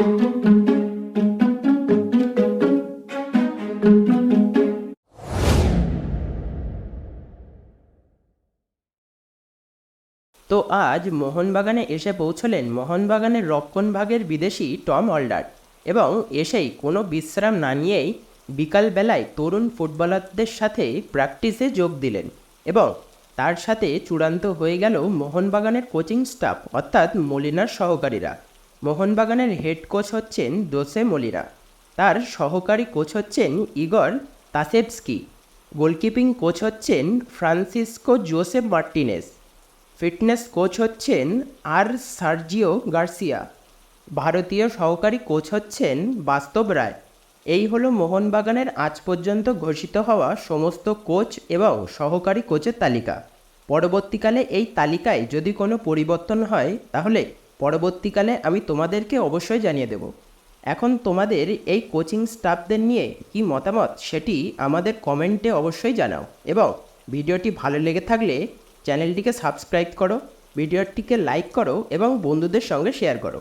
তো আজ মোহনবাগানে এসে পৌঁছলেন মোহনবাগানের রক্ষণভাগের বিদেশি টম অলডার এবং এসেই কোনো বিশ্রাম না নিয়েই বিকালবেলায় তরুণ ফুটবলারদের সাথে প্র্যাকটিসে যোগ দিলেন এবং তার সাথে চূড়ান্ত হয়ে গেল মোহনবাগানের কোচিং স্টাফ অর্থাৎ মলিনার সহকারীরা। মোহনবাগানের হেড কোচ হচ্ছেন দোসে মলিনা তার সহকারী কোচ হচ্ছেন ইগর তাসেভস্কি গোলকিপিং কোচ হচ্ছেন Francisco Joseph Martinez. Fitness coach হচ্ছেন আর সার্জিও গার্সিয়া। ভারতীয় সহকারী কোচ হচ্ছেন বাস্তব রায়। এই হলো মোহনবাগানের আজ পর্যন্ত ঘোষিত হওয়া সমস্ত কোচ এবং সহকারী কোচের তালিকা। পরবর্তীকালে এই তালিকায় যদি কোনো পরিবর্তন হয়, তাহলে পরবর্তীকালে আমি তোমাদেরকে অবশ্যই জানিয়ে দেব। এখন তোমাদের এই কোচিং স্টাফদের নিয়ে কি মতামত সেটি আমাদের কমেন্টে অবশ্যই জানাও এবং ভিডিওটি ভালো লেগে থাকলে চ্যানেলটিকে সাবস্ক্রাইব করো, ভিডিওটিকে লাইক করো এবং বন্ধুদের সঙ্গে শেয়ার করো।